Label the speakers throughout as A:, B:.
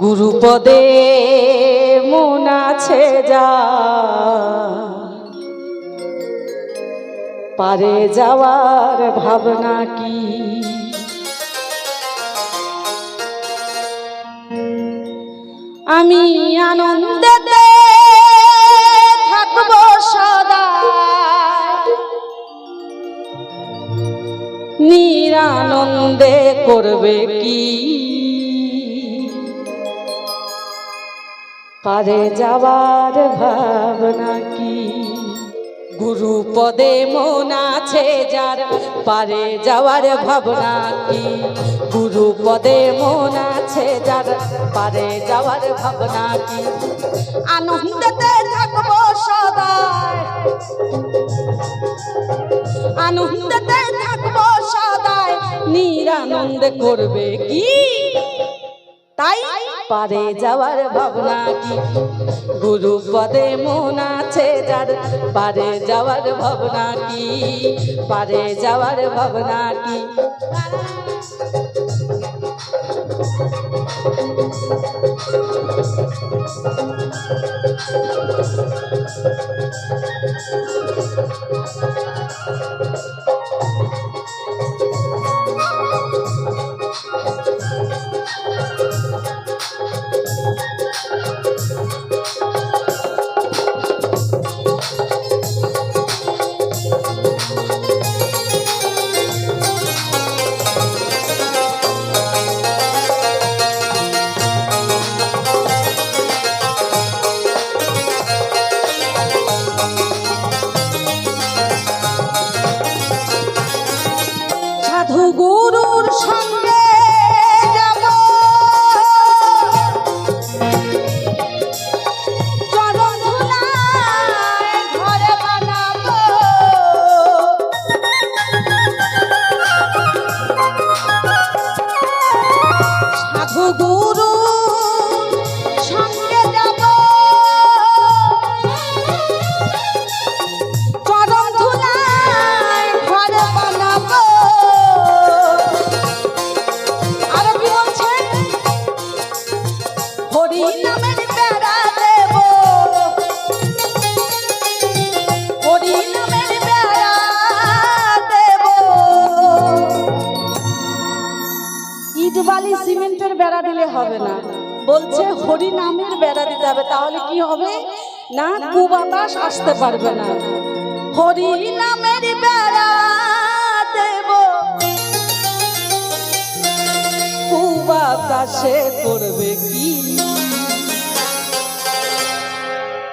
A: গুরুপদে মন আছে যা। পারে যাওয়ার ভাবনা কি? আমি আনন্দেতে থাকব সদা নিরানন্দে করবে কি? পারে যাওয়ার ভাবনা কি? গুরু পদে মন আছে যার, পারে যাওয়ার ভাবনা কি? গুরু পদে মন আছে যার, পারে যাওয়ার ভাবনা কি? আনন্দতে থাকব সদায় আনন্দতে থাকব সদায় নিরানন্দে করবে কি? তাই পারে যাওয়ার ভাবনা কি? গুরু পদে মন আছে যার, পারে যাওয়ার ভাবনা কি? পারে যাওয়ার ভাবনা কি? সাধু হবে না। বলছে হরি নামের বেড়া দিতে হবে তাহলে কি হবে? না, কুবাতাস আসতে পারবে না। হরি নামের বেড়া দেব। কুবাতাসে করবে কি?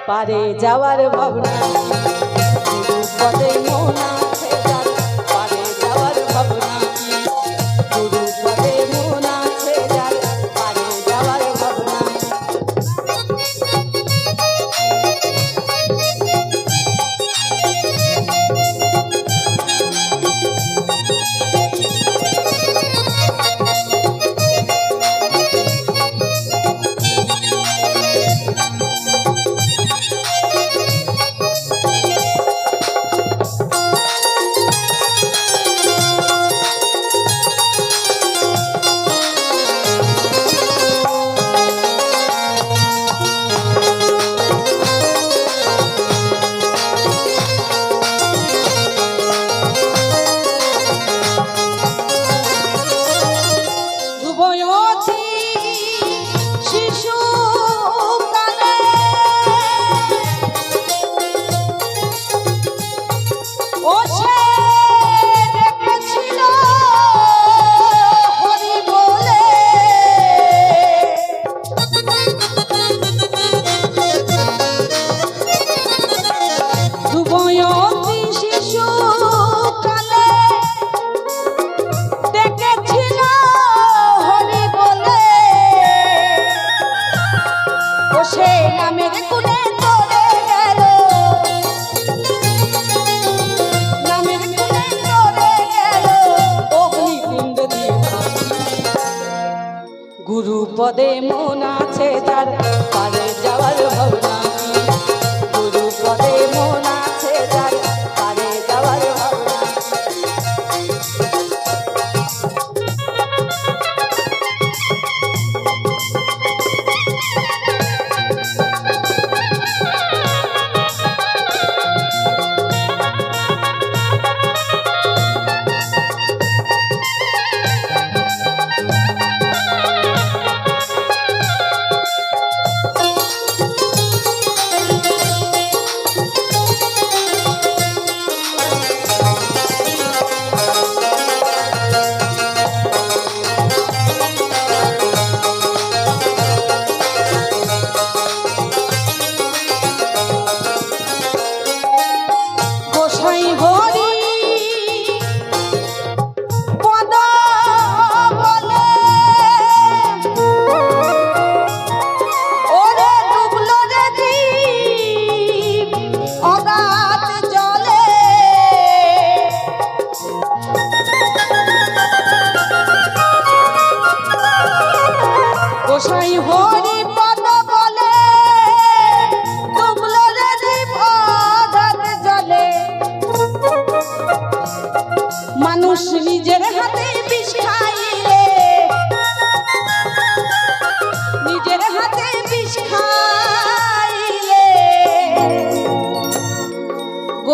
A: পারে যাওয়ার ভাবনা। সে নামের কুলে চলে গেল। নামের কুলে চলে গেল। অগ্নিকুণ্ড দিয়ে। গুরু পদে মন আছে যার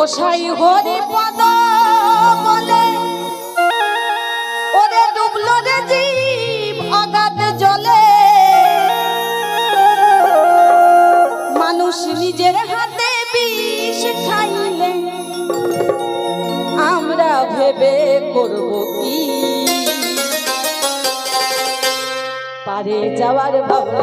A: গোসাই হরি পদ বলে, ওরে ডুবলো রে জীব আগাতে জলে মানুষ নিজের হাতে বিষ খাইলে, আমরা ভেবে করব কি? পারে যাওয়ার বাবা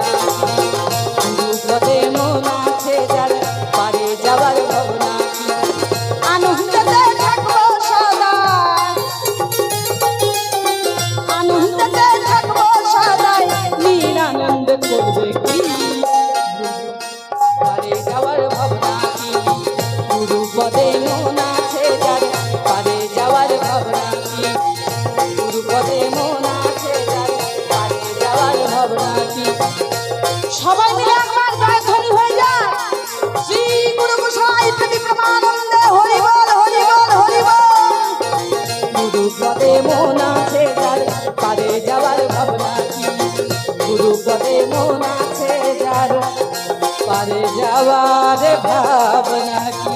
A: পদে মন আছে যার পারে যাওয়ার ভাবনা কি? গুরু মন আছে যার, পারে যাওয়ার ভাবনা কি?